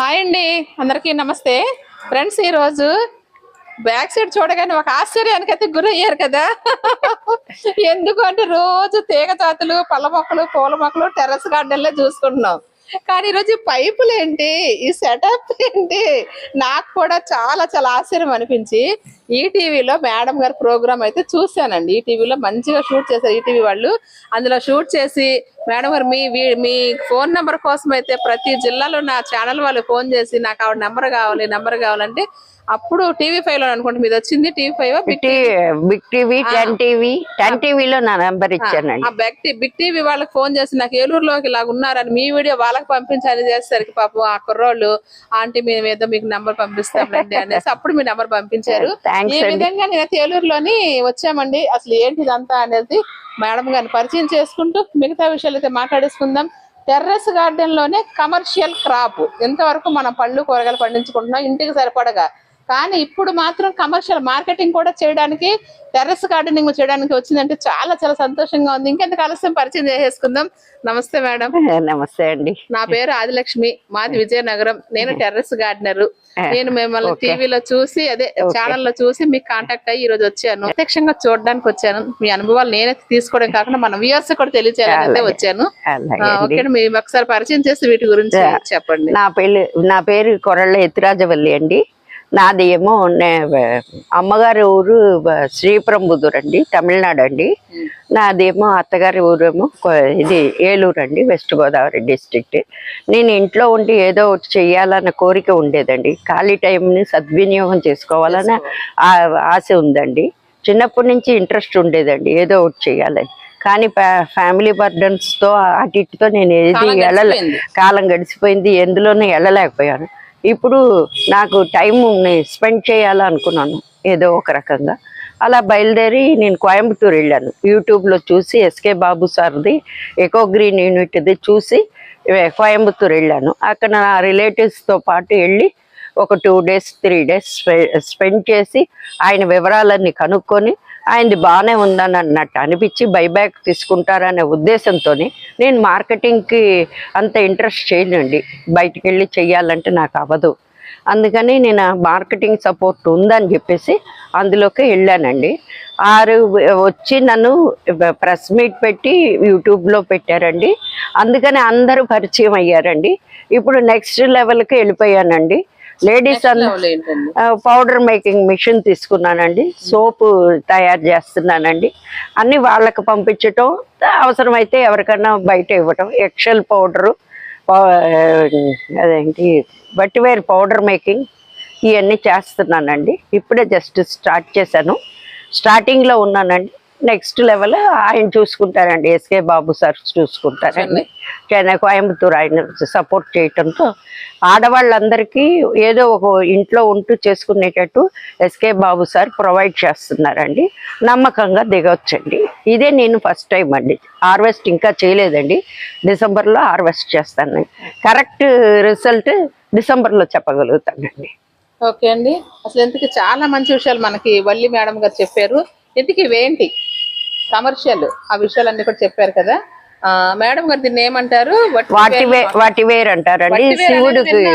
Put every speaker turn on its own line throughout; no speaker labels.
Hi అండి అందరికీ నమస్తే. ఫ్రెండ్స్ ఈరోజు బ్యాక్ సైడ్ చూడగానే ఒక ఆశ్చర్యానికి అయితే గురయ్యారు కదా. ఎందుకు అంటే రోజు తీగ జాతులు పళ్ళ మొక్కలు పూల మొక్కలు టెర్రస్ గార్డెన్లో చూసుకుంటున్నాం. కానీ ఈరోజు ఈ పైపులు ఏంటి? ఈ సెటప్ ఏంటి? నాకు కూడా చాలా చాలా ఆశ్చర్యం అనిపించి ఈటీవీలో మేడం గారి ప్రోగ్రామ్ అయితే చూశానండి. ఈటీవీలో మంచిగా షూట్ చేశారు ఈటీవీ వాళ్ళు. అందులో షూట్ చేసి మేడం గారు మీ మీ ఫోన్ నెంబర్ కోసం అయితే ప్రతి జిల్లాలో నా ఛానల్ వాళ్ళు ఫోన్ చేసి నాకు ఆవిడ నెంబర్ కావాలి నెంబర్ కావాలంటే అప్పుడు టీవీ ఫైవ్లో అనుకుంటే మీది వచ్చింది TV five big
TV? Ten TV ten టీవీలో నా నెంబర్ ఇచ్చానండి.
ఆ బిగ్ బిగ్ టీవీ వాళ్ళకి ఫోన్ చేసి నాకు ఏలూరులోకి ఇలా ఉన్నారని మీ వీడియో వాళ్ళకి పంపించాలి చేసేసరికి పాపం ఆ కుర్రోళ్ళు ఆంటీ మేము ఏదో మీకు నెంబర్ పంపిస్తామండి అనేసి అప్పుడు మీ నెంబర్ పంపించారు. ఈ విధంగా నేను ఏలూరులోని వచ్చామండి. అసలు ఏంటి ఇదంతా అనేది మేడం గారిని పరిచయం చేసుకుంటూ మిగతా విషయాలు అయితే మాట్లాడేసుకుందాం. టెర్రస్ గార్డెన్లోనే కమర్షియల్ క్రాప్. ఎంతవరకు మనం పళ్ళు కూరగాయలు పండించుకుంటున్నాం ఇంటికి సరిపడగా కానీ ఇప్పుడు మాత్రం కమర్షియల్ మార్కెటింగ్ కూడా చేయడానికి టెర్రస్ గార్డెనింగ్ చేయడానికి వచ్చిందంటే చాలా చాలా సంతోషంగా ఉంది. ఇంకెంత ఆలస్యం? పరిచయం చేసేసుకుందాం. నమస్తే మేడం.
నమస్తే అండి.
నా పేరు ఆదిలక్ష్మి. మాది విజయనగరం. నేను టెర్రస్ గార్డెనర్ నేను మిమ్మల్ని టీవీలో చూసి అదే ఛానల్లో చూసి మీకు కాంటాక్ట్ అయ్యి ఈ రోజు వచ్చాను. ప్రత్యక్షంగా చూడడానికి వచ్చాను. మీ అనుభవాలు నేనే తీసుకోవడం కాకుండా మన వ్యూవర్స్ కూడా తెలియచేయాలని అయితే వచ్చాను. ఓకే మీరు ఒకసారి పరిచయం చేసి వీటి గురించి చెప్పండి.
నా పేరు నా పేరు కొరళ్ళ ఎత్తిరాజవల్లి అండి. నాది ఏమో అమ్మగారి ఊరు శ్రీపరంబుదూర్ అండి తమిళనాడు అండి నాదేమో అత్తగారి ఊరేమో ఇది ఏలూరు అండి వెస్ట్ గోదావరి డిస్ట్రిక్ట్. నేను ఇంట్లో ఉండి ఏదో ఒకటి చెయ్యాలన్న కోరిక ఉండేదండి. ఖాళీ టైంని సద్వినియోగం చేసుకోవాలన్న ఆశ ఉందండి. చిన్నప్పటి నుంచి ఇంట్రెస్ట్ ఉండేదండి ఏదో ఒకటి చేయాలని కానీ ఫ్యామిలీ బర్డన్స్తో అటు ఇటుతో నేను ఏది వెళ్ళలే. కాలం గడిచిపోయింది ఎందులోనూ వెళ్ళలేకపోయాను ఇప్పుడు నాకు టైంని స్పెండ్ చేయాలనుకున్నాను ఏదో ఒక రకంగా. అలా బయలుదేరి నేను కోయంబత్తూరు వెళ్ళాను. యూట్యూబ్లో చూసి ఎస్కే బాబు సార్ది ఎకో గ్రీన్ యూనిట్ది చూసి కోయంబత్తూరు వెళ్ళాను. అక్కడ నా రిలేటివ్స్తో పాటు వెళ్ళి ఒక two days three days spend చేసి ఆయన వివరాలన్నీ కనుక్కొని ఆయనది బాగానే ఉందని అన్నట్టు అనిపించి బైబ్యాక్ తీసుకుంటారనే ఉద్దేశంతో నేను మార్కెటింగ్కి అంత ఇంట్రెస్ట్ చేయనండి. బయటికి వెళ్ళి చెయ్యాలంటే నాకు అవ్వదు అందుకని నేను మార్కెటింగ్ సపోర్ట్ ఉందని చెప్పేసి అందులోకి వెళ్ళానండి. ఆరు వచ్చి నన్ను ప్రెస్ మీట్ పెట్టి యూట్యూబ్లో పెట్టారండి. అందుకని అందరూ పరిచయం అయ్యారండి. ఇప్పుడు నెక్స్ట్ లెవెల్కి వెళ్ళిపోయానండి. లేడీస్ పౌడర్ మేకింగ్ మిషన్ తీసుకున్నానండి. సోపు తయారు చేస్తున్నానండి. అన్ని వాళ్ళకి పంపించటం అవసరమైతే ఎవరికన్నా బయట ఇవ్వటం. ఎక్సెల్ పౌడరు అదేంటి బట్టివేర్ పౌడర్ మేకింగ్ ఇవన్నీ చేస్తున్నానండి. ఇప్పుడే జస్ట్ స్టార్ట్ చేశాను. స్టార్టింగ్లో ఉన్నానండి. నెక్స్ట్ లెవెల్ ఆయన చూసుకుంటారండి. ఎస్కే బాబు సార్ చూసుకుంటారండి. చెన్నై కోయంబత్తూరు ఆయన సపోర్ట్ చేయటంతో ఆడవాళ్ళందరికీ ఏదో ఒక ఇంట్లో ఉంటూ చేసుకునేటట్టు ఎస్కే బాబు సార్ ప్రొవైడ్ చేస్తున్నారండి. నమ్మకంగా దిగొచ్చండి. ఇదే నేను ఫస్ట్ టైం అండి. హార్వెస్ట్ ఇంకా చేయలేదండి. డిసెంబర్లో హార్వెస్ట్ చేస్తాను. కరెక్ట్ రిజల్ట్ డిసెంబర్లో చెప్పగలుగుతానండి.
ఓకే అండి. అసలు ఇంతకి చాలా మంచి విషయాలు మనకి వల్లి మేడం గారు చెప్పారు. ఇంతకి ఇవేంటి? కమర్షియల్ ఆ విషయాలన్నీ కూడా చెప్పారు కదా. ఆ, మేడం గారు దీన్ని ఏమంటారు?
వాటి
వేలు-
వే వాటి వేరు అంటారండి శివుడికి.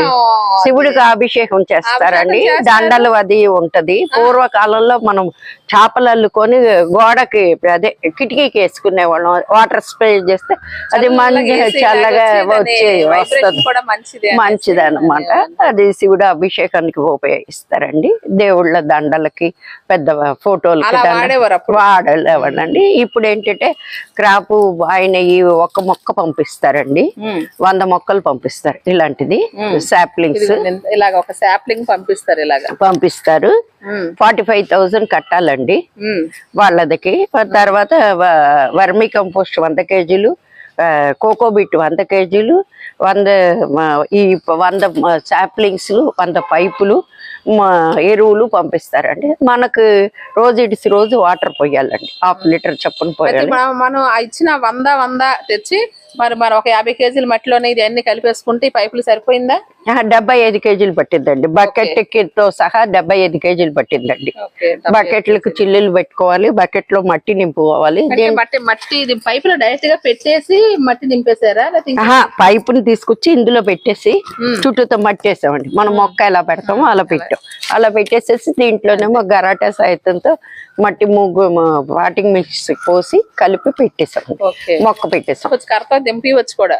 శివుడికి అభిషేకం చేస్తారండి. దండలు అది ఉంటది. పూర్వకాలంలో మనం చేపలు అల్లుకొని గోడకి అదే కిటికీకి వేసుకునే వాళ్ళం వాటర్ స్ప్రే చేస్తే అది మంచి చల్లగా వచ్చి వస్తుంది.
కూడా మంచిది
అనమాట అది శివుడు అభిషేకానికి ఉపయోగిస్తారండి. దేవుళ్ళ దండలకి పెద్ద ఫోటోలకి
అప్పుడు.
వాడలేవండి ఇప్పుడు ఏంటంటే క్రాపు ఆయన ఈ ఒక్క మొక్క పంపిస్తారండి. వంద మొక్కలు పంపిస్తారు ఇలాంటిది. సాప్లింగ్స్.
ఇలాగ ఒక శాప్లింగ్ పంపిస్తారు ఇలాగా.
పంపిస్తారు. ఫార్టీ ఫైవ్ థౌజండ్ కట్టాలండి.
ఉమ్,
వాళ్ళదికి. తర్వాత వర్మి కంపోస్ట్ వంద కేజీలు కోకోబిట్ వంద కేజీలు వంద ఈ వంద సాప్లింగ్స్ వంద పైపులు ఎరువులు పంపిస్తారండి. మనకు రోజు ఇడిసి రోజు వాటర్ పోయాలండి. హాఫ్ లీటర్ చొప్పున పోయాలి.
మనం ఇచ్చిన వంద వంద తెచ్చి మరి మరి ఒక యాభై కేజీల మట్టిలోనే ఇది అన్ని కలిపేసుకుంటే ఈ పైపులు సరిపోయిందా?
డెబ్బై ఐదు కేజీలు పట్టిందండి బకెట్తో సహా డెబ్బై ఐదు కేజీలు పట్టిందండి బకెట్లకు చిల్లులు పెట్టుకోవాలి బకెట్లో మట్టి నింపుకోవాలి.
మట్టి ఇది పైపులో డైరెక్ట్గా పెట్టేసి మట్టి నింపేశారా
ఆహా పైపుని తీసుకొచ్చి ఇందులో పెట్టేసి చుట్టూతో మట్టి వేసామండి. మనం మొక్క ఎలా పెడతామో అలా పెట్టాం. అలా పెట్టేసేసి దీంట్లోనేమో గరాటా సాయంతో మట్టి ముగ్గు వాటింగ్ మిక్స్ పోసి కలిపి పెట్టేసాం మొక్క పెట్టేసాం.
కొంచెం కరతో దింపి వచ్చి కూడా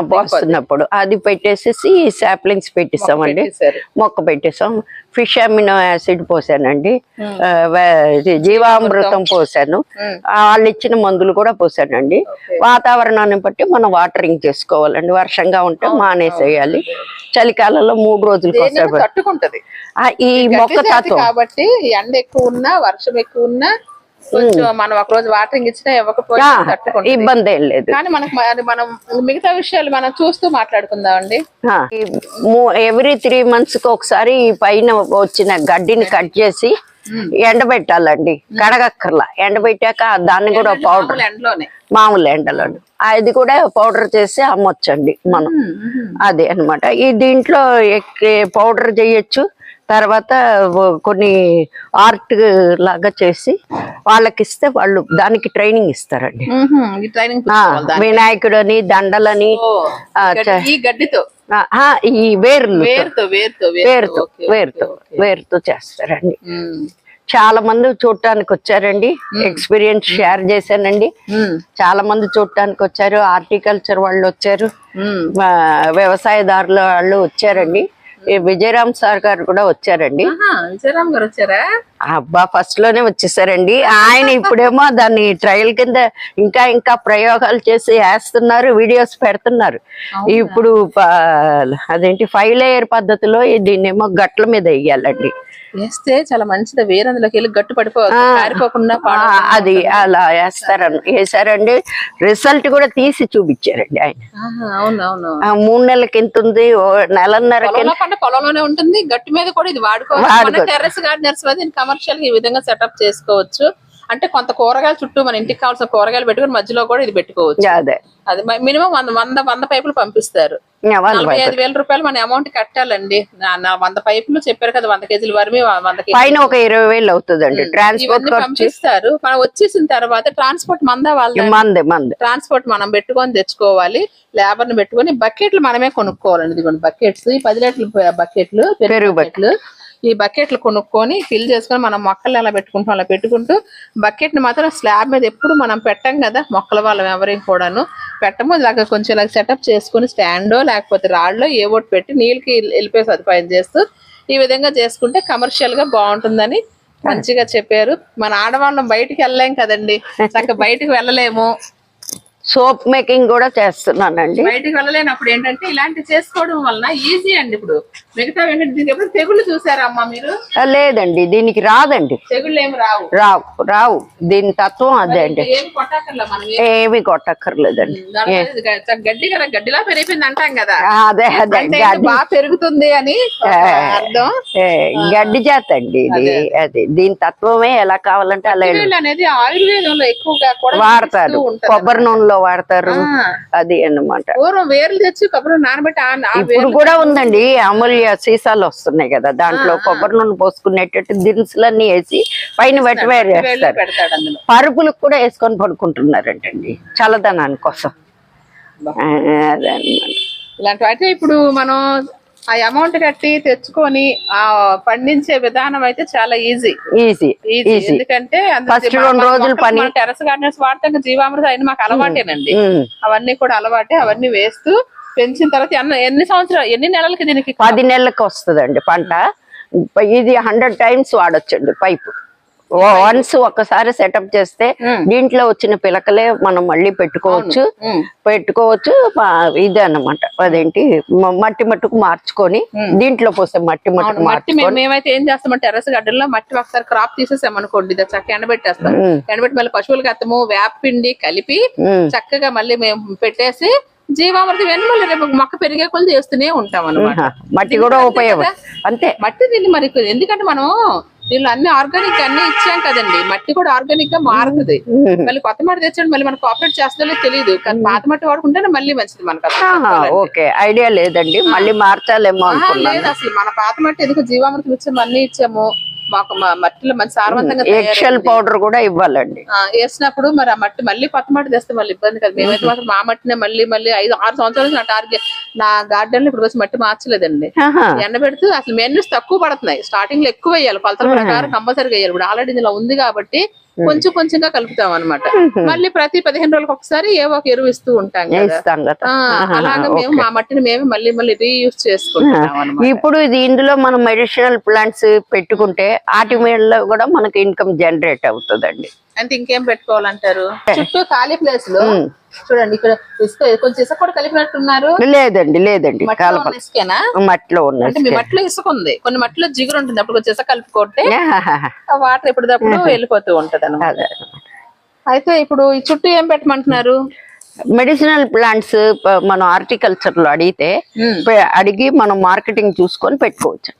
పోస్తున్నప్పుడు
అది పెట్టేసేసి సాప్లింగ్స్
పెట్టేశారు.
మొక్క పెట్టేసాం. ఫిష్ అమినో యాసిడ్ పోసానండి. జీవామృతం పోసాను. వాళ్ళు ఇచ్చిన మందులు కూడా పోసానండి. వాతావరణాన్ని బట్టి మనం వాటరింగ్ చేసుకోవాలండి. వర్షంగా ఉంటే మానేసేయాలి. చలికాలంలో మూడు రోజులకి
తట్టుకుంటది?
ఆ, ఈ మొక్క
కాబట్టి ఎండ ఎక్కువ ఉన్నా వర్షం ఎక్కువ ఉన్నా కొంచెం మనం ఒక రోజు వాటరింగ్ ఇచ్చినా ఇవ్వకపోయినా తట్టుకుంటది.
ఇబ్బంది ఏం లేదు.
కానీ మనకు మనం మిగతా విషయాలు మనం చూస్తూ మాట్లాడుకుందాం అండి
ఎవ్రీ త్రీ మంత్స్కి ఒకసారి ఈ పైన వచ్చిన గడ్డిని కట్ చేసి ఎండబెట్టాలండి. కడగక్కర్లా. ఎండబెట్టాక దాన్ని కూడా పౌడర్ మామూలు ఎండలో అది కూడా పౌడర్ చేసి అమ్మొచ్చండి మనం. అదే అన్నమాట. ఈ దీంట్లో పౌడర్ చేయొచ్చు. తర్వాత కొన్ని ఆర్ట్ లాగా చేసి వాళ్ళకి ఇస్తే వాళ్ళు దానికి ట్రైనింగ్ ఇస్తారండి. ఆ, వినాయకుడని దండలని
ఈ గడ్డితో?
వేర్లు
వేరుతో వేరుతో
వేరుతో. చేస్తారండి. చాలా మంది చూడటానికి వచ్చారండి. ఎక్స్పీరియన్స్ షేర్ చేశానండి. చాలా మంది చూడటానికి వచ్చారు. హార్టికల్చర్ వాళ్ళు వచ్చారు. వ్యవసాయదారుల వాళ్ళు వచ్చారండి. విజయరామ్ సార్ గారు కూడా వచ్చారండి.
విజయరామ్ గారు వచ్చారా?
అబ్బా ఫస్ట్లోనే వచ్చేసారండి. ఆయన ఇప్పుడేమో దాన్ని ట్రయల్ కింద ఇంకా ఇంకా ప్రయోగాలు చేసి వేస్తున్నారు వీడియోస్ పెడుతున్నారు. ఇప్పుడు అదేంటి ఫైవ్ లేయర్ పద్ధతిలో దీన్నేమో గట్ల మీద వేయాలండి.
వేస్తే చాలా మంచిది. వేరు అందులోకి వెళ్ళి గట్టు
ఆ, అది అలా వేస్తారని వేసారండి. రిజల్ట్ కూడా తీసి చూపించారండి ఆయన. మూడు నెలలకి ఎంత ఉంది
పంట పొలంలోనే ఉంటుంది. గట్టి మీద కూడా ఇది మన టెర్రస్ గార్డెనర్స్ కమర్షియల్ ఈ విధంగా సెటప్ చేసుకోవచ్చు. అంటే కొంత కూరగాయలు చుట్టూ మన ఇంటికి కావాల్సిన కూరగాయలు పెట్టుకుని మధ్యలో కూడా ఇది పెట్టుకోవచ్చు.
అదే.
అది మినిమం వంద వంద వంద పైపులు పంపిస్తారు. నలభై ఐదు వేల రూపాయలు మన అమౌంట్ కట్టాలండి. వంద పైపులు చెప్పారు కదా వంద కేజీల వరమే వంద కేజీ
పైన ఒక ఇరవై వేలు అవుతుందండి. ట్రాన్స్పోర్ట్
ఇవన్నీ పంపిస్తారు. మనం వచ్చేసిన తర్వాత ట్రాన్స్పోర్ట్ మందా వాళ్ళ
మంది మంది.
ట్రాన్స్పోర్ట్ మనం పెట్టుకొని తెచ్చుకోవాలి. లేబర్ని పెట్టుకొని బకెట్లు మనమే కొనుక్కోవాలండి. ఇదిగోండి బకెట్స్ ఈ పది లీటర్ల బకెట్లు పెరుగు బకెట్లు. ఈ బకెట్లు కొనుక్కొని ఫిల్ చేసుకొని మనం మొక్కలు ఎలా పెట్టుకుంటాం అలా పెట్టుకుంటూ బకెట్ని మాత్రం స్లాబ్ మీద ఎప్పుడు మనం పెట్టం కదా మొక్కల వాళ్ళం ఎవరికి కూడాను. పెట్టము ఇలాగ కొంచెం ఇలా సెటప్ చేసుకుని స్టాండో లేకపోతే రాళ్ళో ఏ ఒకటి పెట్టి నీళ్ళకి వెళ్ళిపోయే సదుపాయం చేస్తూ ఈ విధంగా చేసుకుంటే కమర్షియల్గా బాగుంటుందని మంచిగా చెప్పారు. మన ఆడవాళ్ళం బయటికి వెళ్ళలేం కదండి. చక్క బయటికి వెళ్ళలేము.
సోప్ మేకింగ్ కూడా చేస్తున్నానండి.
బయటికి వెళ్ళలేనప్పుడు ఏంటంటే ఇలాంటి చేసుకోవడం వలన ఈజీ అండి ఇప్పుడు. మిగతా ఏంటంటే తెగుళ్ళు చూసారా అమ్మా మీరు?
లేదండి దీనికి రాదండి.
తెగుళ్ళు ఏమి రావు.
రావు రావు. దీని తత్వం అదే అండి.
ఏమి
కొట్టక్కర్లేదండి.
గడ్డి కదా గడ్డిలా పెరిగిపోయింది అంటాం కదా.
అదే అదే
బాగా పెరుగుతుంది అని అర్థం.
గడ్డి జాత అండి ఇది అది. దీని తత్వమే ఎలా కావాలంటే అలా
అనేది ఆయుర్వేదంలో ఎక్కువగా కూడా
వాడతారు. కొబ్బరి నూనెలో వాడతారు. అది అన్నమాట.
పూర్వం వేర్లు తెచ్చి కొబ్బరి నానబెట్టి ఆ- ఆ
ఇప్పుడు కూడా ఉందండి. అమూల్య సీసాలు వస్తున్నాయి కదా. దాంట్లో కొబ్బరి నూనె పోసుకునేటట్టు దినుసులన్నీ వేసి పైన వెటవేరు వేస్తారు. పరుపులకు కూడా వేసుకొని పడుకుంటున్నారంటండి. చల్లదనాని కోసం అదే అన్నమాట.
ఇలాంటి అయితే ఇప్పుడు మనం ఆ అమౌంట్ కట్టి తెచ్చుకొని ఆ పండించే విధానం అయితే చాలా ఈజీ.
ఈజీ
ఎందుకంటే
First రెండు రోజులు పని-
టెరస్ గార్డెన్స్ వాడతాం జీవామృతం అయినా మాకు అలవాటేనండి. అవన్నీ కూడా అలవాటే అవన్నీ వేస్తూ పెంచిన తర్వాత ఎన్న- ఎన్ని సంవత్సరాలు ఎన్ని నెలలకి దీనికి
పది నెలలకు వస్తుందండి పంట. ఇది హండ్రెడ్ టైమ్స్ వాడొచ్చండి పైపు. వన్స్ ఒకసారి సెటప్ చేస్తే దీంట్లో వచ్చిన పిలకలే మనం మళ్ళీ పెట్టుకోవచ్చు.
ఉమ్.
పెట్టుకోవచ్చు. ఇదే అన్నమాట. అదేంటి? మట్టి మట్టుకు మార్చుకొని దీంట్లో పోస్తే మట్టి మట్టుకు
మట్టి మేము మేమైతే ఏం చేస్తామంటే టెరస్ గడ్డల్లో మట్టి ఒకసారి క్రాప్ తీసేసాం అనుకోండి. ఎండబెట్టేస్తాం. ఎండబెట్టి మళ్ళీ పశువులకి అత్తము వేపిండి కలిపి. చక్కగా మళ్ళీ మేము పెట్టేసి జీవామృతం మళ్ళీ రేపు మొక్క పెరిగే కొలు చేస్తూనే ఉంటాం అనమాట
మట్టి కూడా ఉపయోగం. అంతే
మట్టి దీన్ని మరి ఎందుకంటే మనం దీనిలో అన్ని ఆర్గానిక్ అన్ని ఇచ్చాం కదండి. మట్టి కూడా ఆర్గానిక్గా మారుతుంది. మళ్ళీ కొత్త మట్టి తెచ్చాడు మళ్ళీ మనకు ఆపరేట్ చేస్తుందో తెలియదు కానీ పాత మట్టి వాడుకుంటేనే మళ్ళీ మంచిది మనకు.
ఓకే. ఐడియా లేదండి. మళ్ళీ మార్చాలేమో
లేదు అసలు. మన పాత మట్టి ఎందుకు జీవామృతం ఇచ్చాము అన్ని ఇచ్చాము. మాకు మ- మట్టిలో మంచి సారవంతంగా
ఎక్షల్. పౌడర్ కూడా ఇవ్వాలండి.
ఆ, వేసినప్పుడు మరి ఆ మట్టి మళ్ళీ కొత్త మట్టి తెస్తే మళ్ళీ ఇబ్బంది కదా. మేమైతే మాత్రం మా మట్టినే మళ్ళీ మళ్ళీ ఐదు ఆరు సంవత్సరాల నా టార్గెట్ నా గార్డెన్ ఇప్పుడు వచ్చి మట్టి మార్చలేదండి.
ఆహా.
ఎండ పెడితే అసలు మెయిన్స్ తక్కువ పడుతున్నాయి. స్టార్టింగ్లో ఎక్కువ వేయాలి. కొలతల ప్రకారం కంపల్సరీగా వేయాలి. ఇప్పుడు ఆల్రెడీ ఇందులో ఉంది కాబట్టి కొంచెం కొంచెంగా కలుపుతాం అనమాట మళ్ళీ ప్రతి పదిహేను రోజులకు ఒకసారి ఏవో ఒక ఎరువు ఇస్తూ ఉంటాం అలాగా మేము మా మట్టిని మేము మళ్ళీ మళ్ళీ రీయూజ్ అనమాట
ఇప్పుడు ఇది ఇందులో మనం మెడిసినల్ ప్లాంట్స్ పెట్టుకుంటే వాటి మీద కూడా మనకి ఇన్కమ్ జనరేట్ అవుతుందండి.
అంటే ఇంకేం పెట్టుకోవాలంటారు? చుట్టూ ఖాళీ ప్లేస్లో చూడండి ఇక్కడ ఇసుక కొంచెం ఇసుక కూడా కలిపినట్టున్నారు.
లేదండి లేదండి
ఇసుకేనా?
మట్టిలో ఉన్న
మీ మట్టిలో ఇసుక ఉంది కొన్ని మట్టిలో జిగురు ఉంటుంది అప్పుడు కొంచెం ఇసుక కలుపుకుంటే వాటర్ ఎప్పటిదప్పుడు వెళ్ళిపోతూ ఉంటది అనమాట అయితే ఇప్పుడు ఈ చుట్టూ ఏం పెట్టమంటున్నారు?
మెడిసినల్ ప్లాంట్స్ మనం హార్టికల్చర్లో అడిగితే అడిగి మనం మార్కెటింగ్ చూసుకొని పెట్టుకోవచ్చు.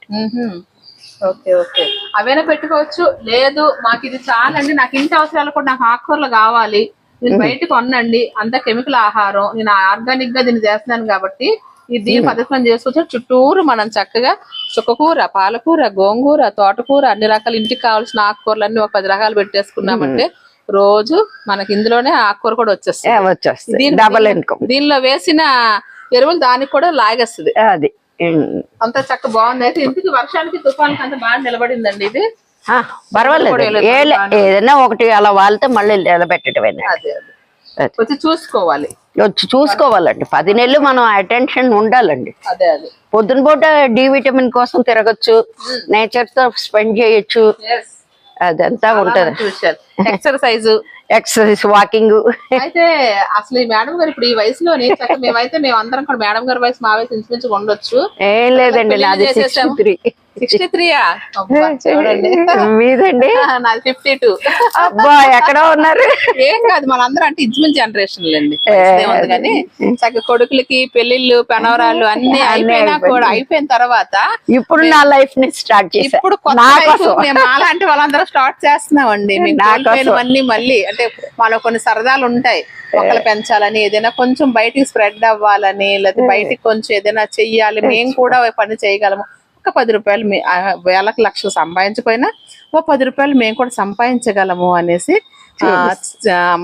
Okay okay. అవైనా పెట్టుకోవచ్చు? లేదు మాకు ఇది చాలండి. నాకు ఇంటి అవసరాలు కూడా నాకు ఆకుకూరలు కావాలి. నేను బయటకు కొనండి అంత కెమికల్ ఆహారం. నేను ఆర్గానిక్గా దీన్ని చేస్తున్నాను కాబట్టి ఇది దీని పద్ధతిలో చేసుకోవచ్చు. చుట్టూరు మనం చక్కగా చుక్కకూర పాలకూర గోంగూర తోటకూర అన్ని రకాల ఇంటికి కావాల్సిన ఆకుకూరలు అన్ని ఒక పది రకాలు పెట్టేసుకున్నామంటే రోజు మనకి ఇందులోనే ఆకుకూర కూడా వచ్చేస్తుంది. దీనిలో వేసిన ఎరువులు దానికి కూడా లాగేస్తుంది.
అది.
అంత చక్క బాగుంది. అయితే ఇంటికి వర్షానికి తుఫానికి అంత బాగా నిలబడిందండి ఇది.
పర్వాలేదు. ఏదైనా ఒకటి అలా వాళ్తే మళ్ళీ నిలబెట్టడమే
వచ్చి చూసుకోవాలి.
వచ్చి చూసుకోవాలండి. పది నెలలు మనం అటెన్షన్ ఉండాలండి. పొద్దున పూట డి విటమిన్ కోసం తిరగచ్చు నేచర్తో స్పెండ్ చేయొచ్చు. అదంతా ఉంటది.
ఎక్సర్సైజ్
ఎక్సర్సైజ్ వాకింగ్
అయితే అసలు ఈ మేడం గారు ఇప్పుడు ఈ వయసులోనే మేమైతే మేము అందరం కూడా మేడం గారి వయసు మా వయసు ఇంచుమించు ఉండొచ్చు.
ఏం లేదండి నాది సిక్స్టీ. త్రీ
సిక్స్టీ త్రీయా చూడండి.
మీదండి?
నాది ఫిఫ్టీ టూ
అబ్బా ఎక్కడ ఉన్నారు.
ఏం కాదు మనందరం అంటే ఇంచుమించు జనరేషన్ లేండి. కానీ చక్క కొడుకులకి పెళ్ళిళ్ళు పెనవరాలు అన్ని అయిపోయినా కూడా అయిపోయిన తర్వాత
ఇప్పుడు నా లైఫ్ని స్టార్ట్ చేశా.
ఇప్పుడు అలాంటి వాళ్ళందరూ స్టార్ట్ చేస్తున్నామండి. మేము
నా
కోల్పోయినవన్నీ మళ్ళీ అంటే మనలో కొన్ని సరదాలు ఉంటాయి మొక్కలు పెంచాలని ఏదైనా కొంచెం బయటికి స్ప్రెడ్ అవ్వాలని లేకపోతే బయటికి కొంచెం ఏదైనా చెయ్యాలి మేము కూడా పని చేయగలము ఒక పది రూపాయలు వేలకు లక్షలు సంపాదించకపోయినా ఓ పది రూపాయలు మేము కూడా సంపాదించగలము అనేసి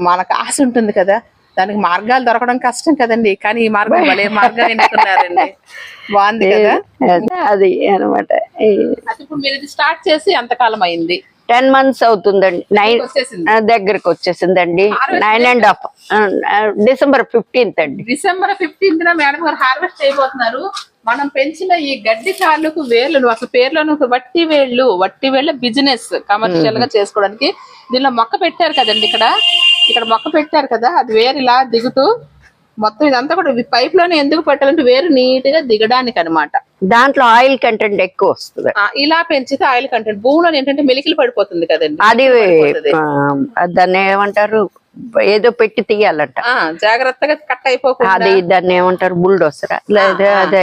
మనకు ఆశ ఉంటుంది కదా దానికి మార్గాలు దొరకడం కష్టం కదండి కానీ ఈ మార్గం భలే మార్గం ఎన్నుకున్నారండి బాగుంది కదా
అదే అనమాట
ఇప్పుడు మీరు ఇది స్టార్ట్ చేసి ఎంతకాలం అయింది
టెన్ మంత్స్ అవుతుందండి. నైన్ దగ్గరకు వచ్చేసిందండి. Nine and half. December fifteenth అండి.
డిసెంబర్ ఫిఫ్టీన్త్ న మేడం గారు హార్వెస్ట్ చేయబోతున్నారు. మనం పెంచిన ఈ గడ్డి వేర్లు నువ్వు అసలు పేర్లను వట్టి వేళ్ళు వట్టి వేళ్ళ బిజినెస్ కమర్షియల్గా చేసుకోవడానికి దీనిలో మొక్క పెట్టారు కదండి ఇక్కడ. ఇక్కడ మొక్క పెట్టారు కదా అది వేరు ఇలా దిగుతూ మొత్తం ఇదంతా కూడా పైప్లోనే ఎందుకు పెట్టాలంటే వేరు నీట్గా దిగడానికి అనమాట
దాంట్లో ఆయిల్ కంటెంట్ ఎక్కువ వస్తుంది.
ఇలా పెంచితే ఆయిల్ కంటెంట్. భూమిలో ఏంటంటే మెలికలు పడిపోతుంది కదండి.
అది దాన్ని ఏమంటారు? ఏదో పెట్టి తీయాలంట.
ఆ, జాగ్రత్తగా కట్ అయిపోకుండా
అది దాన్ని ఏమంటారు? బుల్డోసరా లేదా అదే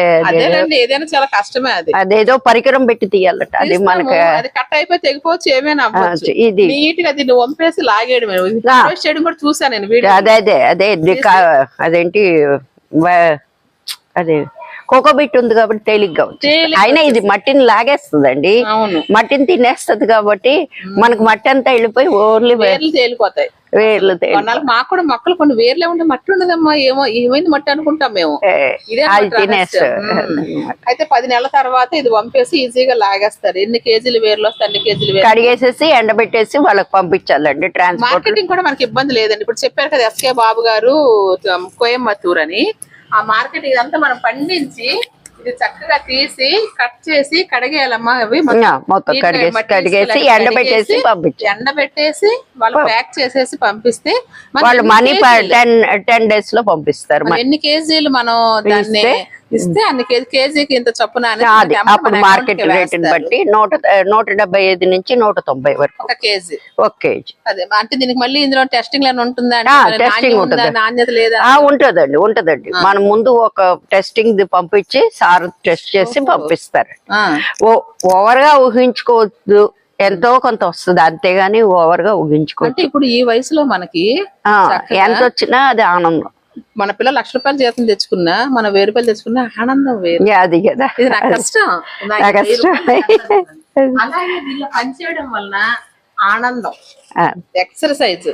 ఏదైనా చాలా కష్టమే అది.
అదేదో పరికరం పెట్టి తీయాలంట. అది మనకి
అది కట్ అయిపోయి తెగిపోవచ్చు ఏమైనా
ఇది.
నీట్గా దీన్ని వంపేసి లాగేయడం
ఆ.
చేయడం కూడా చూసాను నేను వీడియో.
అదే అదే అదే అదేంటి అదే కోకోబిట్ ఉంది కాబట్టి తేలిగ్గా అయినా ఇది మట్టిని లాగేస్తుందండి.
అవును.
మట్టిని తినేస్తది కాబట్టి మనకు మట్టి అంతా వెళ్ళిపోయి ఓన్లీ
వేర్లు తేలిపోతాయి.
వేర్లు
మాకు కూడా మొక్కలు కొన్ని వేర్లే ఉంటే మట్టి ఉండదమ్మా. ఏమో ఏమైంది మట్టి అనుకుంటాం మేము. ఇదే. అయితే పది నెలల తర్వాత ఇది వంపేసి ఈజీగా లాగేస్తారు. ఎన్ని కేజీలు వేర్లు వస్తే అన్ని కేజీలు
కడిగేసేసి ఎండబెట్టేసి వాళ్ళకి పంపించాలండి
మార్కెటింగ్ కూడా మనకి ఇబ్బంది లేదండి. ఇప్పుడు చెప్పారు కదా ఎస్కే బాబు గారు కోయంబత్తూర్ అని. ఆ మార్కెట్ ఇదంతా మనం పండించి ఇది చక్కగా తీసి కట్ చేసి కడిగేయాలమ్మా అవి. మొత్తం
కడిగేసి ఎండబెట్టేసి పంపించాలి
ఎండబెట్టేసి వాళ్ళు ప్యాక్ చేసేసి పంపిస్తే
వాళ్ళు మనీ టెన్ టెన్ డేస్లో పంపిస్తారు
ఎన్ని కేజీలు మనం దాన్ని ఇస్తే అన్ని కేజీ కేజీకి ఇంత చొప్పున
అప్పుడు మార్కెట్ రేట్. బట్టి నూట నూట డెబ్బై ఐదు నుంచి నూట తొంభై వరకు.
ఒక కేజీ.
ఒక కేజీ.
అదే అంటే దీనికి మళ్ళీ ఇందులో టెస్టింగ్ ఉంటుందా నాణ్యం ఉందా?
ఉంటుంది.
నాణ్యత లేదా?
ఉంటదండి ఉంటదండి. మన ముందు ఒక టెస్టింగ్ పంపించి సార్ టెస్ట్ చేసి పంపిస్తారు. ఓవర్గా ఊహించుకోవద్దు. ఎంతో కొంత వస్తుంది. అంతేగాని ఓవర్గా
అంటే ఇప్పుడు ఈ వయసులో మనకి
ఎంత వచ్చినా అది ఆనందం.
మన పిల్లలు లక్ష రూపాయల జీతం తెచ్చుకున్నా మన వెయ్యి రూపాయలు తెచ్చుకున్నా ఆనందం వేరు.
అది కదా.
ఇది నాకు కష్టం. అలాగే వీళ్ళు పనిచేయడం వలన ఆనందం. ఎక్సర్సైజ్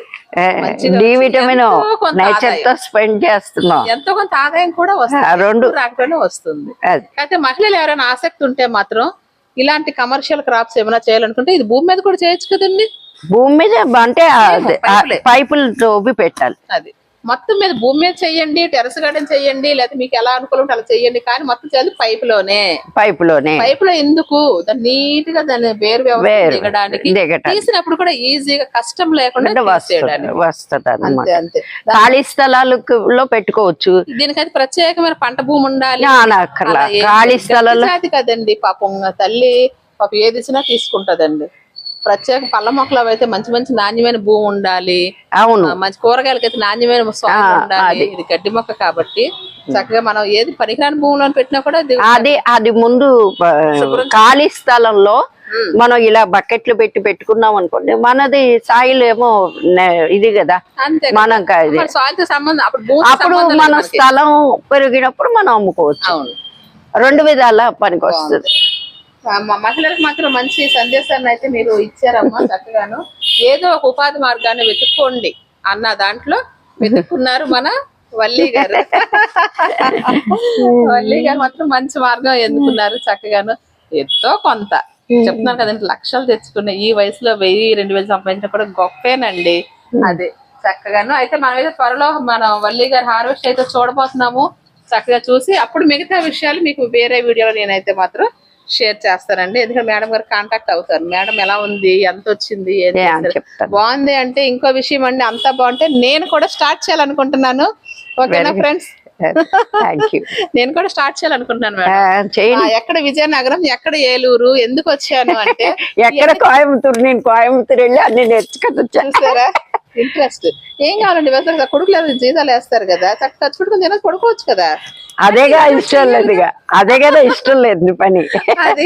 డి విటమిన్తో స్పెండ్ చేస్తున్నాం.
ఎంతో కొంత ఆదాయం కూడా వస్తుంది.
రెండు.
రాకపోయినా వస్తుంది. అయితే మహిళలు ఎవరైనా ఆసక్తి ఉంటే మాత్రం ఇలాంటి కమర్షియల్ క్రాప్స్ ఏమైనా చేయాలనుకుంటే ఇది భూమి మీద కూడా చేయొచ్చు కదండి.
భూమి మీద అంటే
పైపులే.
తోవి పెట్టాలి.
అది. మొత్తం మీద భూమి మీద చెయ్యండి టెరస్ గార్డెన్ చెయ్యండి లేకపోతే మీకు ఎలా అనుకూలం అలా చెయ్యండి కానీ మొత్తం చేయాలి పైపులోనే.
పైపులోనే.
పైపులో ఎందుకు? దాన్ని నీట్గా దాన్ని వేరు దిగడానికి. తీసినప్పుడు కూడా ఈజీగా కష్టం లేకుండా
వస్తుంది
అంతే అంతే.
ఖాళీ స్థలాలలో పెట్టుకోవచ్చు.
దీనికైతే ప్రత్యేకమైన పంట భూమి ఉండాలి.
ఖాళీ
లేదు. జాతి కదండి పాపం. తల్లి పాపం ఏది ఇచ్చినా తీసుకుంటదండి. ప్రత్యేక పళ్ళ మొక్కలు అయితే మంచి మంచి నాణ్యమైన భూమి ఉండాలి.
అవును.
మంచి కూరగాయలకైతే నాణ్యమైన సాయిల్ ఉండాలి. ఇది గడ్డి మొక్క కాబట్టి చక్కగా మనం ఏది పనికిరాని భూమిలో పెట్టినా కూడా అది
అది ముందు ఖాళీ స్థలంలో మనం ఇలా బకెట్లు పెట్టి పెట్టుకున్నాం అనుకోండి మనది సాయిల్ ఏమో ఇది కదా. మనం
అప్పుడు
మన స్థలం పెరిగినప్పుడు మనం అమ్ముకోవచ్చు. రెండు విధాల పనికి వస్తుంది.
మహిళలకు మాత్రం మంచి సందేశాన్ని అయితే మీరు ఇచ్చారమ్మా చక్కగాను. ఏదో ఒక ఉపాధి మార్గాన్ని వెతుక్కోండి అన్న దాంట్లో వెతుక్కున్నారు మన వల్లి గారు. వల్లి గారు మాత్రం మంచి మార్గం ఎన్నుకున్నారు చక్కగాను. ఎంతో కొంత. చెప్తున్నాను కదండి లక్షలు తెచ్చుకున్న ఈ వయసులో వెయ్యి రెండు వేలు సంపాదించడం కూడా గొప్పేనండి. అదే. చక్కగాను. అయితే మనం అయితే త్వరలో మనం వల్లి గారి హార్వెస్ట్ అయితే చూడబోతున్నాము. చక్కగా చూసి అప్పుడు మిగతా విషయాలు మీకు వేరే వీడియోలో నేనైతే మాత్రం షేర్ చేస్తానండి ఎందుకంటే మేడం గారు కాంటాక్ట్ అవుతారు. మేడం ఎలా ఉంది? ఎంత వచ్చింది? బాగుంది అంటే ఇంకో విషయం అండి. అంతా బాగుంటే నేను కూడా స్టార్ట్ చేయాలనుకుంటున్నాను. ఓకేనా ఫ్రెండ్స్ నేను కూడా స్టార్ట్ చేయాలనుకుంటున్నాను ఆ, ఎక్కడ విజయనగరం ఎక్కడ ఏలూరు ఎందుకు వచ్చాను అంటే
ఎక్కడ కోయంబత్తూరు? నేను కోయంబత్తూరు వెళ్ళి అన్ని నేర్చుకొని వచ్చాను
చూసారా? ఇంట్రెస్ట్. ఏం కావాలండి? వేస్తారు కొడుకులు ఎవరు జీతాలు వేస్తారు కదా చక్కగా ఖర్చు పెట్టుకుని తినచ్చు పడుకోవచ్చు కదా.
అదేగా ఇష్టం లేదు అదే కదా ఇష్టం లేదు పని.
అది.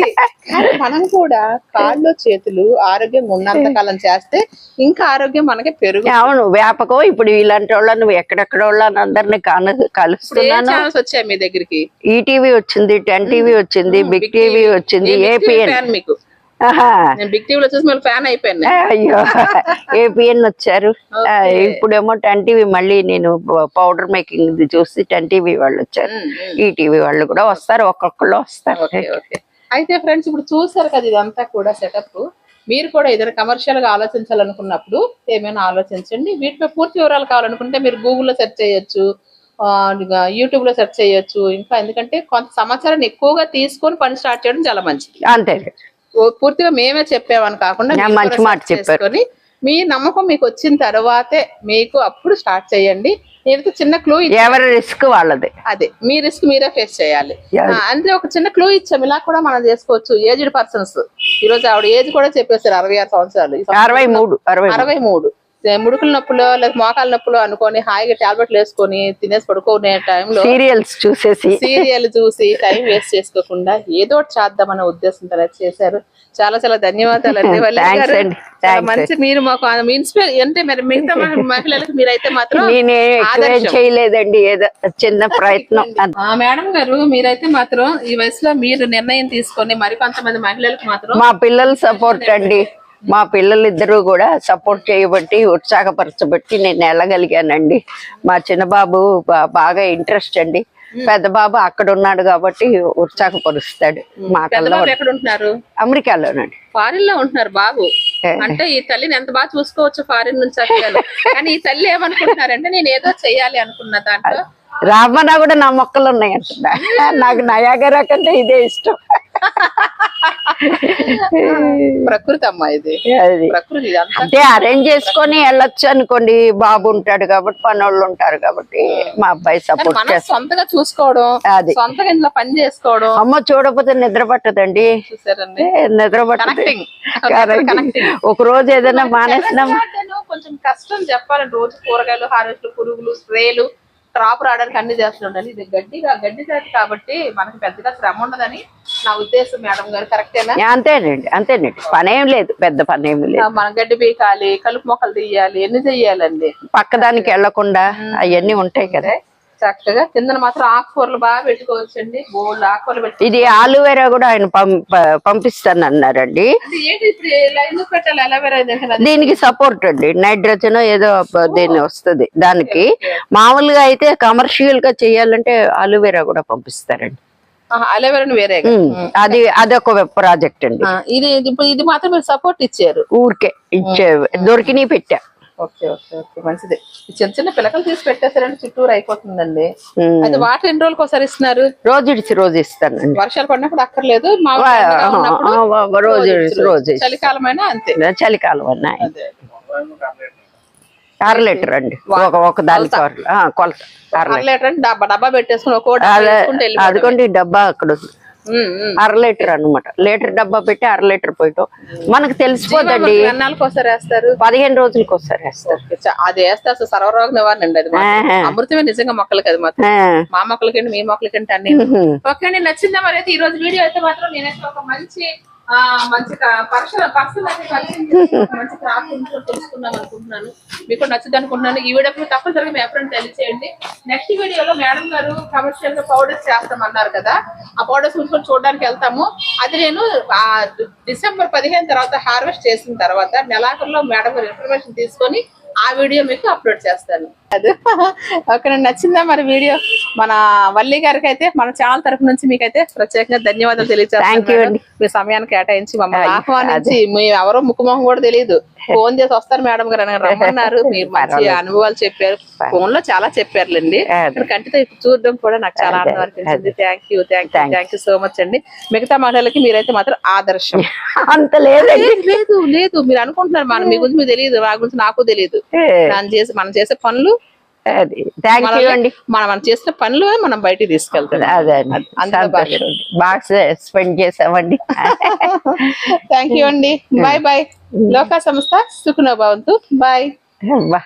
మనం కూడా కాళ్ళు చేతులు ఆరోగ్యంగా ఉన్నంత కాలం చేస్తే ఇంకా ఆరోగ్యం మనకి పెరుగు
అవును వ్యాపకం. ఇప్పుడు ఇలాంటి వాళ్ళని నువ్వు ఎక్కడెక్కడ వాళ్ళని అందరినీ కలుస్తున్నాను.
వచ్చాయి మీ దగ్గరికి?
ఈటీవీ వచ్చింది టెన్ టీవీ వచ్చింది బిగ్ టీవీ. వచ్చింది ఏపీఎన్.
మీకు? నేను బిగ్ టీవీలో చూసి మళ్ళీ ఫ్యాన్ అయిపోయాను.
అయ్యో. ఏపీఎన్ వచ్చారు. ఇప్పుడేమో టెన్ టీవీ మళ్ళీ నేను పౌడర్ మేకింగ్ చూసి టెన్ టీవీ వాళ్ళు వచ్చారు. ఈ టీవీ వాళ్ళు కూడా వస్తారు ఒక్కొక్కళ్ళు వస్తారు.
అయితే ఫ్రెండ్స్ ఇప్పుడు చూసారు కదా ఇదంతా కూడా సెటప్. మీరు కూడా ఏదైనా కమర్షియల్గా ఆలోచించాలనుకున్నప్పుడు ఏమైనా ఆలోచించండి. వీటిపై పూర్తి వివరాలు కావాలనుకుంటే మీరు గూగుల్లో సెర్చ్ చేయొచ్చు యూట్యూబ్లో సెర్చ్ చేయొచ్చు. ఇంకా ఎందుకంటే కొంత సమాచారాన్ని ఎక్కువగా తీసుకొని పని స్టార్ట్ చేయడం చాలా మంచిది.
అంతే.
పూర్తిగా మేమే చెప్పామని కాకుండా
మంచి మాట చెప్పారు.
చేసుకొని మీ నమ్మకం మీకు వచ్చిన తర్వాతే మీకు అప్పుడు స్టార్ట్ చేయండి. నేనైతే చిన్న క్లూ
ఎవరి రిస్క్ వాళ్ళది.
అదే మీ రిస్క్ మీరే ఫేస్ చేయాలి. అంటే ఒక చిన్న క్లూ ఇచ్చాం. ఇలా కూడా మనం చేసుకోవచ్చు. Aged persons. ఈ రోజు ఆవిడ ఏజ్ కూడా చెప్పేశారు అరవై ఆరు సంవత్సరాలు.
అరవై మూడు. అరవై మూడు.
ఏ, ముడుకుల నొప్పులో లేదా మోకాల నొప్పులో అనుకొని హాయిగా టాబ్లెట్లు వేసుకొని తినేసి పడుకునే టైంలో
సీరియల్స్ చూసేసి.
సీరియల్ చూసి టైం వేస్ట్ చేసుకోకుండా ఏదో చేద్దామనే ఉద్దేశంతో చేశారు. చాలా చాలా ధన్యవాదాలు అండి.
Thanks.
మంచి మీరు మాకు ఇన్స్పైర్ అంటే మరి మిగతా మహి- మహిళలకు మీరైతే మాత్రం.
చేయలేదండి. ఏదో చిన్న ప్రయత్నం.
మేడం గారు మీరైతే మాత్రం ఈ వయసులో మీరు నిర్ణయం తీసుకొని మరి కొంతమంది మహిళలకు మాత్రం
మా పిల్లల సపోర్ట్ అండి. మా పిల్లలు ఇద్దరు కూడా సపోర్ట్ చేయబట్టి ఉత్సాహపరచబట్టి నేను వెళ్ళగలిగానండి మా చిన్న బాబు బా- బాగా ఇంట్రెస్ట్ అండి. పెద్ద బాబు అక్కడ ఉన్నాడు కాబట్టి ఉత్సాహపరుస్తాడు
ఉంటున్నారు
అమెరికాలోనండి.
ఫారిన్లో ఉంటున్నారు బాబు. అంటే ఈ తల్లిని ఎంత బాగా చూసుకోవచ్చు ఫారిన్ నుంచి కానీ ఈ తల్లి ఏమనుకుంటున్నారంటే నేను ఏదో చెయ్యాలి అనుకున్న దాంట్లో
రామన్న కూడా నా మొక్కలు ఉన్నాయి అంటున్నా నాకు నయాగరా కంటే ఇదే ఇష్టం.
ప్రకృతి అమ్మా ఇది. ప్రకృతి
అంటే అరేంజ్ చేసుకొని వెళ్ళొచ్చు అనుకోండి బాబు ఉంటాడు కాబట్టి పనోళ్ళు ఉంటారు కాబట్టి మా అబ్బాయి సపోర్ట్
సొంతగా చూసుకోవడం
అది.
సొంతగా ఇంట్లో పని చేసుకోవడం.
అమ్మ చూడకపోతే నిద్ర పట్టదండి. నిద్ర పట్టదు. ఒక రోజు ఏదైనా మానేసినాం.
కొంచెం కష్టం చెప్పాలంటే రోజు కూరగాయలు హార్వెస్ట్ పురుగులు స్ప్రేలు క్రాప్ రావడానికి అన్ని చేస్తుండాలి ఇది గడ్డి గడ్డి జాతి కాబట్టి మనకి పెద్దగా శ్రమ ఉండదని నా ఉద్దేశం మేడం గారు. కరెక్టేనా
అంతేనండి అంతేనండి. పనేం లేదు పెద్ద పనేమి లేదు.
మనం గడ్డి పీకాలి కలుపు మొక్కలు తీయాలి ఎన్ని చెయ్యాలండి?
పక్కదానికి వెళ్ళకుండా అవన్నీ ఉంటాయి కదా.
చక్కగా కిందన మాత్రం ఆకుకూరలు బాగా పెట్టుకోవచ్చండి. బోల్ ఆకుకూరలు పెట్టి
ఇది ఆలువేరా కూడా ఆయన పంప పంపిస్తాను అన్నారండి
అలవేరా
దీనికి సపోర్ట్ అండి. నైట్రోజన్ ఏదో ప- దీని వస్తుంది. దానికి. మామూలుగా అయితే కమర్షియల్గా చేయాలంటే ఆలువేరా కూడా పంపిస్తారండి.
అలవేరాని వేరే
అది అదొక ప్రాజెక్ట్ అండి.
ఇది ఇది మాత్రం మీరు సపోర్ట్ ఇచ్చారు.
ఊరికే ఇచ్చే దొరికినాయి పెట్టా.
Okay okay okay. మంచిది. చిన్న చిన్న పిల్లకలు తీసి పెట్టేసారంటే చుట్టూరు అయిపోతుందండి. అయితే వాటర్ ఎన్ని రోజులకు ఒకసారి ఇస్తున్నారు?
రోజు ఇడిచి రోజు ఇస్తానండి.
వర్షాలు పడినప్పుడు అక్కర్లేదు.
రోజు రోజు ఇస్తా.
చలికాలం అయినా అంతే.
చలికాలం అన్నాయి
అదే.
అర లీటర్ అండి. ఒక దానికి కొలత. అర
లీటర్. అంటే డబ్బా డబ్బా పెట్టేసుకుని ఒక డబ్బా
అదే
వేసుకుంటే వెళ్ళిపోవడమే.
అదిగోండి డబ్బా అక్కడ ఉంది. అర లీటర్ అన్నమాట. లీటర్ డబ్బా పెట్టి అర లీటర్ పోయటం. మనకు
వేస్తారు?
పదిహేను రోజులకి ఒకసారి వేస్తారు
అది వేస్తే అసలు సర్వరోగ నివారణ అండి అది. అమృతమే నిజంగా మొక్కలకి అది మాత్రం. మా మొక్కలకండి మీ మొక్కలకంటే అన్ని. ఓకే అండి నచ్చిందా? మరి అయితే ఈ రోజు వీడియో అయితే మాత్రం నేనైతే ఒక మంచి మంచి పర్సన్ పర్సన్ మంచి క్రాఫ్ట్ ఇంట్లో తెలుసుకుందాం అనుకుంటున్నాను. మీకు నచ్చుద్ది అనుకుంటున్నాను. ఈ వీడియో తప్పనిసరిగా మీ ఎప్పుడైనా తెలియచేయండి. నెక్స్ట్ వీడియోలో మేడం గారు కమర్షియల్గా పౌడర్స్ చేస్తామన్నారు కదా. ఆ పౌడర్స్ ఉంచుకొని చూడడానికి వెళ్తాము. అది నేను డిసెంబర్ పదిహేను తర్వాత హార్వెస్ట్ చేసిన తర్వాత నెలాఖరులో మేడం గారు ఇన్ఫర్మేషన్ తీసుకొని ఆ వీడియో మీకు అప్లోడ్ చేస్తాను. అది ఓకే నచ్చిందా మరి వీడియో? మన వల్లి గారికి అయితే మన ఛానల్ తరపు నుంచి మీకైతే ప్రత్యేకంగా ధన్యవాదాలు తెలియజేస్తాను. మీ సమయాన్ని కేటాయించి మమ్మల్ని ఆహ్వానించి మీ ఎవరో ముఖమొహం కూడా తెలియదు. ఫోన్ చేసి వస్తారు మేడం గారు రమ్మన్నారు. మీరు మంచి. అనుభవాలు చెప్పారు. ఫోన్లో చాలా చెప్పారులేండి. కంటితో చూడడం కూడా నాకు చాలా ఆనందం అనిపించింది. Thank you thank you. Thank you so much అండి. మిగతా మహిళలకి మీరైతే మాత్రం ఆదర్శం.
అంత
లేదు లేదు లేదు. మీరు అనుకుంటున్నారు మన మీ గురించి మీకు తెలియదు నా గురించి నాకు తెలియదు.
ఏ,
మనం చేసే మనం చేసే పనులు
అది. థ్యాంక్ యూ అండి.
మనం మనం చేసిన పనులు మనం బయటికి తీసుకెళ్తాం
అదే అండి. బాగా స్పెండ్ చేసామండి.
థ్యాంక్ యూ అండి. బాయ్ బాయ్ లోకా సంస్థ సుఖనో భవంతు. బాయ్
బా